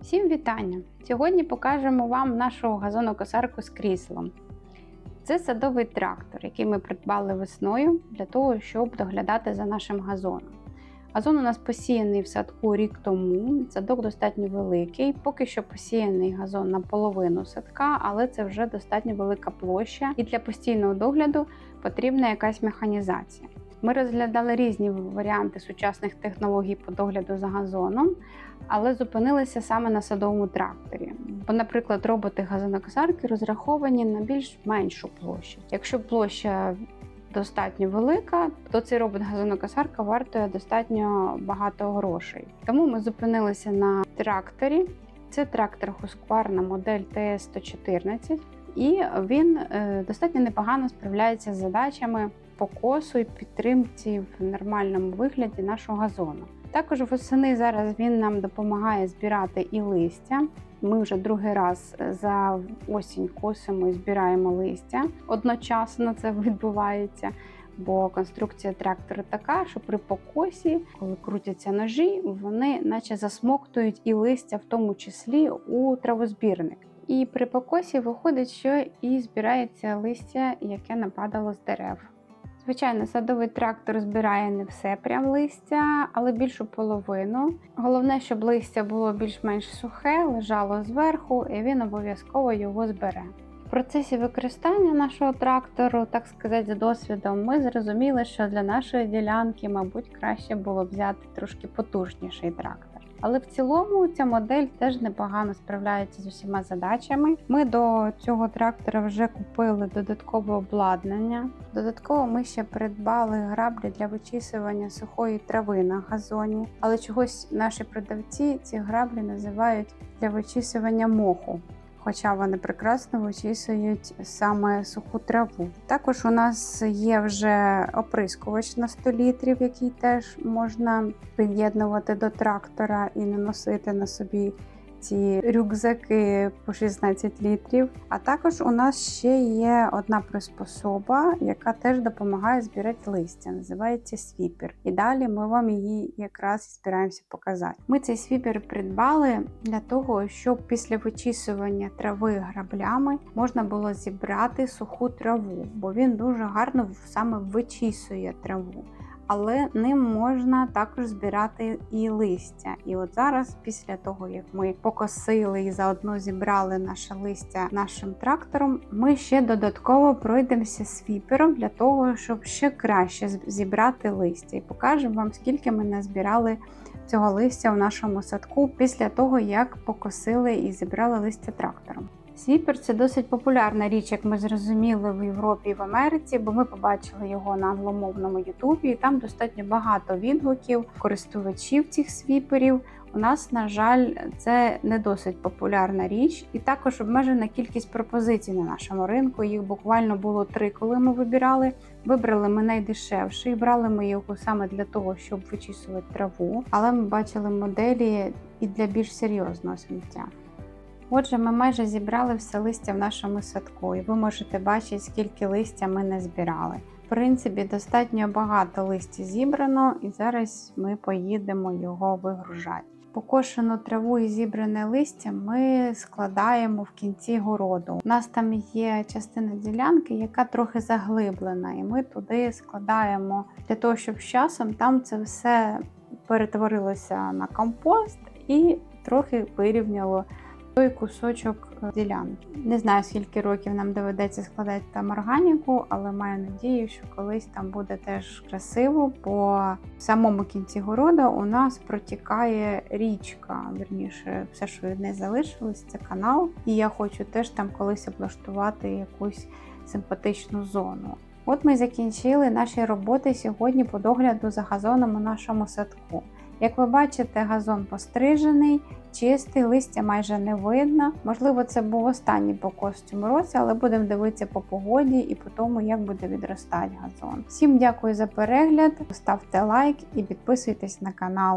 Всім вітання! Сьогодні покажемо вам нашу газонокосарку з кріслом. Це садовий трактор, який ми придбали весною для того, щоб доглядати за нашим газоном. Газон у нас посіяний в садку рік тому. Садок достатньо великий. Поки що посіяний газон на половину садка, але це вже достатньо велика площа, і для постійного догляду потрібна якась механізація. Ми розглядали різні варіанти сучасних технологій по догляду за газоном, але зупинилися саме на садовому тракторі. Бо, наприклад, роботи газонокосарки розраховані на більш меншу площу. Якщо площа достатньо велика, то цей робот газонокосарка вартує достатньо багато грошей. Тому ми зупинилися на тракторі. Це трактор Husqvarna модель TS114, і він е, достатньо непогано справляється з задачами покосу і підтримці в нормальному вигляді нашого газону. Також восени зараз він нам допомагає збирати і листя. Ми вже другий раз за осінь косимо і збираємо листя. Одночасно це відбувається, бо конструкція трактора така, що при покосі, коли крутяться ножі, вони наче засмоктують і листя, в тому числі у травозбірник. І при покосі виходить, що і збирається листя, яке нападало з дерев. Звичайно, садовий трактор збирає не все прям листя, але більшу половину. Головне, щоб листя було більш-менш сухе, лежало зверху, і він обов'язково його збере. В процесі використання нашого трактору, так сказати, за досвідом, ми зрозуміли, що для нашої ділянки, мабуть, краще було взяти трошки потужніший трактор. Але в цілому ця модель теж непогано справляється з усіма задачами. Ми до цього трактора вже купили додаткове обладнання. Додатково ми ще придбали граблі для вичісування сухої трави на газоні, але чогось наші продавці ці граблі називають для вичісування моху. Хоча вони прекрасно вичісують саме суху траву. Також у нас є вже оприскувач на 100 літрів, який теж можна приєднувати до трактора і не носити на собі ці рюкзаки по 16 літрів. А також у нас ще є одна приспособа, яка теж допомагає збирати листя. Називається свіпер. І далі ми вам її якраз збираємося показати. Ми цей свіпер придбали для того, щоб після вичісування трави граблями можна було зібрати суху траву, бо він дуже гарно саме вичісує траву але ним можна також збирати і листя. І от зараз, після того як ми покосили і заодно зібрали наше листя нашим трактором, ми ще додатково пройдемося свіпером для того, щоб ще краще зібрати листя. І покажемо вам, скільки ми назбирали цього листя в нашому садку після того, як покосили і зібрали листя трактором. Свіпер це досить популярна річ, як ми зрозуміли в Європі і в Америці, бо ми побачили його на англомовному Ютубі. Там достатньо багато відгуків, користувачів цих свіперів. У нас, на жаль, це не досить популярна річ, і також обмежена кількість пропозицій на нашому ринку. Їх буквально було три, коли ми вибирали. Вибрали ми найдешевший, брали ми його саме для того, щоб вичісувати траву, але ми бачили моделі і для більш серйозного сміття. Отже, ми майже зібрали все листя в нашому садку, і ви можете бачити, скільки листя ми не збирали. В принципі, достатньо багато листя зібрано, і зараз ми поїдемо його вигружати. Покошену траву і зібране листя ми складаємо в кінці городу. У нас там є частина ділянки, яка трохи заглиблена, і ми туди складаємо для того, щоб з часом там це все перетворилося на компост і трохи вирівняло той кусочок е, ділянки. Не знаю, скільки років нам доведеться складати там органіку, але маю надію, що колись там буде теж красиво, бо в самому кінці города у нас протікає річка. Вірніше, все, що від неї залишилось, це канал. І я хочу теж там колись облаштувати якусь симпатичну зону. От ми закінчили наші роботи сьогодні по догляду за газоном у нашому садку. Як ви бачите, газон пострижений, чистий, листя майже не видно. Можливо, це був останній покос в цьому році, але будемо дивитися по погоді і по тому, як буде відростати газон. Всім дякую за перегляд, ставте лайк і підписуйтесь на канал.